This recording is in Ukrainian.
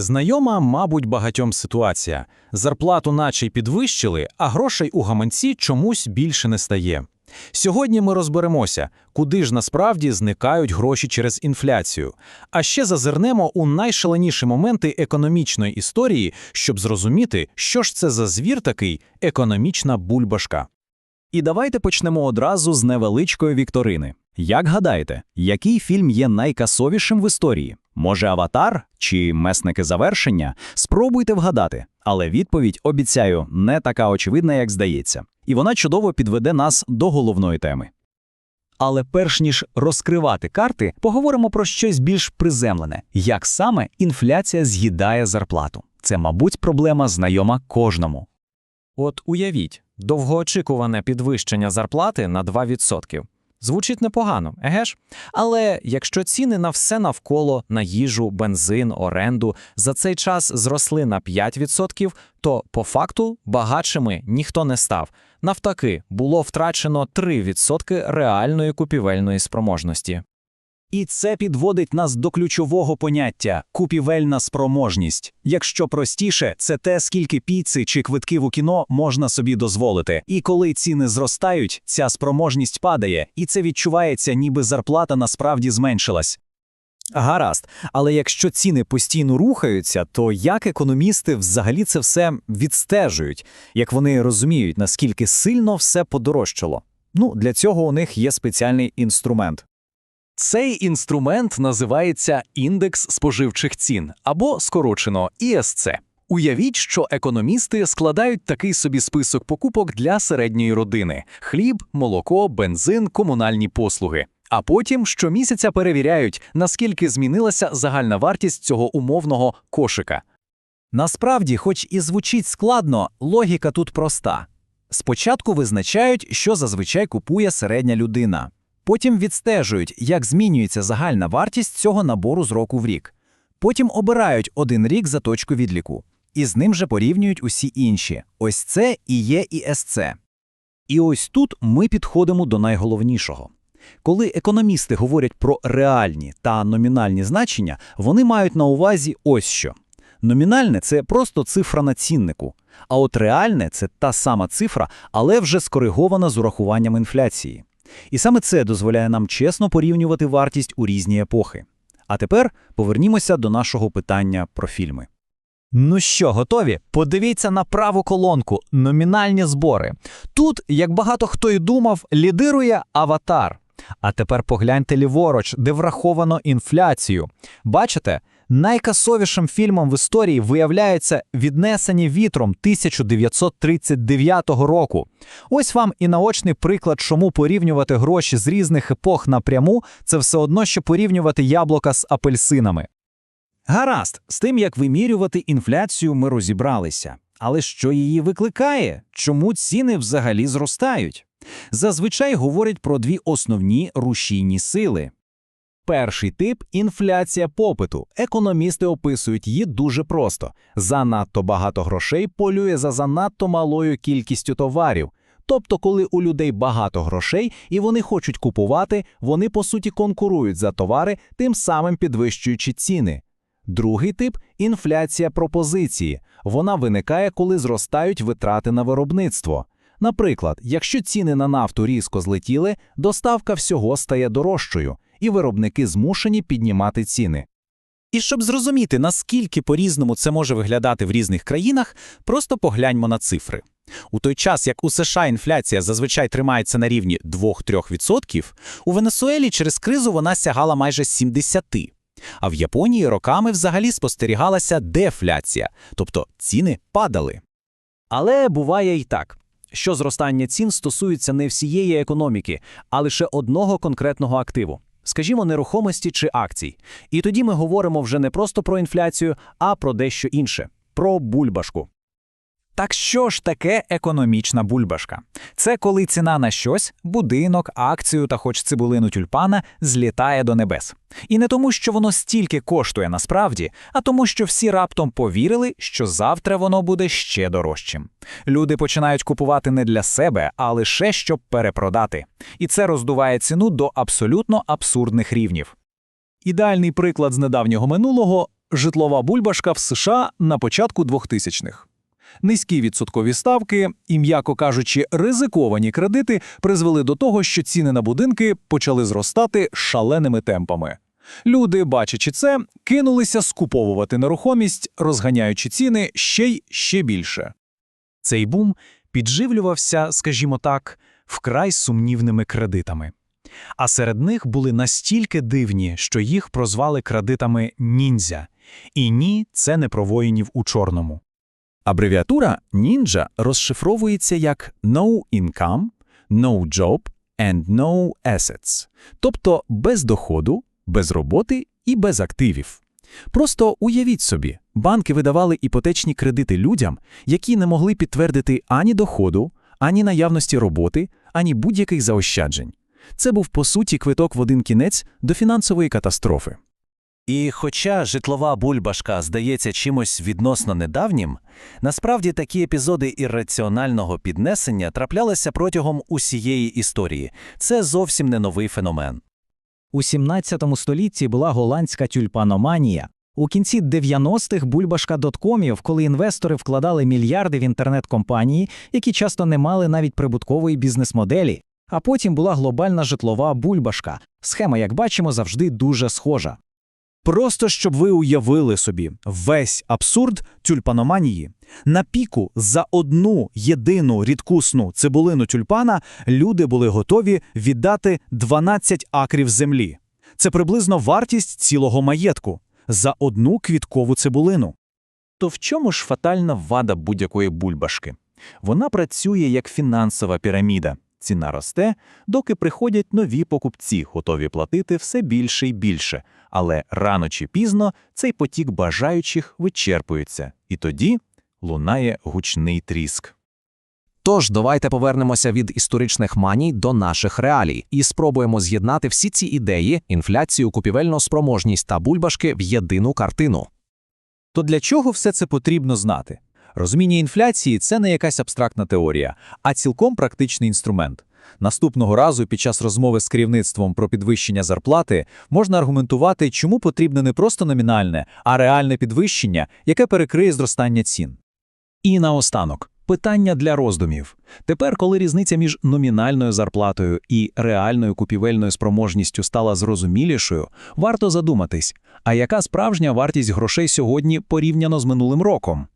Знайома, мабуть, багатьом ситуація. Зарплату наче й підвищили, а грошей у гаманці чомусь більше не стає. Сьогодні ми розберемося, куди ж насправді зникають гроші через інфляцію. А ще зазирнемо у найшаленіші моменти економічної історії, щоб зрозуміти, що ж це за звір такий економічна бульбашка. І давайте почнемо одразу з невеличкої вікторини. Як гадаєте, який фільм є найкасовішим в історії? Може, аватар чи месники завершення? Спробуйте вгадати, але відповідь, обіцяю, не така очевидна, як здається. І вона чудово підведе нас до головної теми. Але перш ніж розкривати карти, поговоримо про щось більш приземлене, як саме інфляція з'їдає зарплату. Це, мабуть, проблема знайома кожному. От уявіть, довгоочікуване підвищення зарплати на 2%. Звучить непогано, еге ж? Але якщо ціни на все навколо, на їжу, бензин, оренду за цей час зросли на 5%, то по факту багатшими ніхто не став. Навтаки, було втрачено 3% реальної купівельної спроможності. І це підводить нас до ключового поняття купівельна спроможність. Якщо простіше, це те, скільки піци чи квитків у кіно можна собі дозволити. І коли ціни зростають, ця спроможність падає, і це відчувається, ніби зарплата насправді зменшилась. Гаразд, але якщо ціни постійно рухаються, то як економісти взагалі це все відстежують, як вони розуміють, наскільки сильно все подорожчало? Ну, для цього у них є спеціальний інструмент. Цей інструмент називається індекс споживчих цін або скорочено ІСЦ. Уявіть, що економісти складають такий собі список покупок для середньої родини: хліб, молоко, бензин, комунальні послуги. А потім щомісяця перевіряють, наскільки змінилася загальна вартість цього умовного кошика. Насправді, хоч і звучить складно, логіка тут проста. Спочатку визначають, що зазвичай купує середня людина. Потім відстежують, як змінюється загальна вартість цього набору з року в рік. Потім обирають один рік за точку відліку. І з ним же порівнюють усі інші. Ось це і є ІСЦ. І ось тут ми підходимо до найголовнішого. Коли економісти говорять про реальні та номінальні значення, вони мають на увазі ось що. Номінальне це просто цифра на ціннику, а от реальне це та сама цифра, але вже скоригована з урахуванням інфляції. І саме це дозволяє нам чесно порівнювати вартість у різні епохи. А тепер повернімося до нашого питання про фільми. Ну що, готові? Подивіться на праву колонку номінальні збори. Тут, як багато хто й думав, лідирує аватар. А тепер погляньте ліворуч, де враховано інфляцію. Бачите, найкасовішим фільмом в історії виявляється віднесені вітром 1939 року. Ось вам і наочний приклад, чому порівнювати гроші з різних епох напряму це все одно, що порівнювати яблука з апельсинами. Гаразд, з тим, як вимірювати інфляцію, ми розібралися. Але що її викликає? Чому ціни взагалі зростають? Зазвичай говорять про дві основні рушійні сили. Перший тип інфляція попиту. Економісти описують її дуже просто: занадто багато грошей полює за занадто малою кількістю товарів. Тобто, коли у людей багато грошей і вони хочуть купувати, вони по суті конкурують за товари, тим самим підвищуючи ціни. Другий тип інфляція пропозиції. Вона виникає, коли зростають витрати на виробництво. Наприклад, якщо ціни на нафту різко злетіли, доставка всього стає дорожчою, і виробники змушені піднімати ціни. І щоб зрозуміти, наскільки по-різному це може виглядати в різних країнах, просто погляньмо на цифри. У той час, як у США інфляція зазвичай тримається на рівні 2-3%, у Венесуелі через кризу вона сягала майже 70%. А в Японії роками взагалі спостерігалася дефляція, тобто ціни падали. Але буває і так, що зростання цін стосується не всієї економіки, а лише одного конкретного активу, скажімо, нерухомості чи акцій. І тоді ми говоримо вже не просто про інфляцію, а про дещо інше про бульбашку. Так що ж таке економічна бульбашка? Це коли ціна на щось, будинок, акцію та хоч цибулину тюльпана злітає до небес. І не тому, що воно стільки коштує насправді, а тому, що всі раптом повірили, що завтра воно буде ще дорожчим. Люди починають купувати не для себе, а лише щоб перепродати. І це роздуває ціну до абсолютно абсурдних рівнів. Ідеальний приклад з недавнього минулого житлова бульбашка в США на початку 2000-х. Низькі відсоткові ставки і, м'яко кажучи, ризиковані кредити призвели до того, що ціни на будинки почали зростати шаленими темпами. Люди, бачачи це, кинулися скуповувати нерухомість, розганяючи ціни ще й ще більше. Цей бум підживлювався, скажімо так, вкрай сумнівними кредитами. А серед них були настільки дивні, що їх прозвали кредитами ніндзя. І ні, це не про воїнів у чорному. Абревіатура «нінджа» розшифровується як «no income», «no job» and «no assets», тобто без доходу, без роботи і без активів. Просто уявіть собі, банки видавали іпотечні кредити людям, які не могли підтвердити ані доходу, ані наявності роботи, ані будь-яких заощаджень. Це був, по суті, квиток в один кінець до фінансової катастрофи. І хоча житлова бульбашка здається чимось відносно недавнім, насправді такі епізоди ірраціонального піднесення траплялися протягом усієї історії. Це зовсім не новий феномен. У 17 столітті була голландська тюльпаноманія. У кінці 90-х бульбашка доткомів, коли інвестори вкладали мільярди в інтернет-компанії, які часто не мали навіть прибуткової бізнес-моделі. А потім була глобальна житлова бульбашка. Схема, як бачимо, завжди дуже схожа. Просто щоб ви уявили собі весь абсурд тюльпаноманії. На піку за одну єдину рідкусну цибулину тюльпана люди були готові віддати 12 акрів землі. Це приблизно вартість цілого маєтку за одну квіткову цибулину. То в чому ж фатальна вада будь-якої бульбашки? Вона працює як фінансова піраміда. Ціна росте, доки приходять нові покупці, готові платити все більше і більше. Але рано чи пізно цей потік бажаючих вичерпується, і тоді лунає гучний тріск. Тож давайте повернемося від історичних маній до наших реалій і спробуємо з'єднати всі ці ідеї, інфляцію, купівельну спроможність та бульбашки в єдину картину. То для чого все це потрібно знати? Розуміння інфляції це не якась абстрактна теорія, а цілком практичний інструмент. Наступного разу під час розмови з керівництвом про підвищення зарплати можна аргументувати, чому потрібне не просто номінальне, а реальне підвищення, яке перекриє зростання цін. І наостанок питання для роздумів. Тепер, коли різниця між номінальною зарплатою і реальною купівельною спроможністю стала зрозумілішою, варто задуматись, а яка справжня вартість грошей сьогодні порівняно з минулим роком?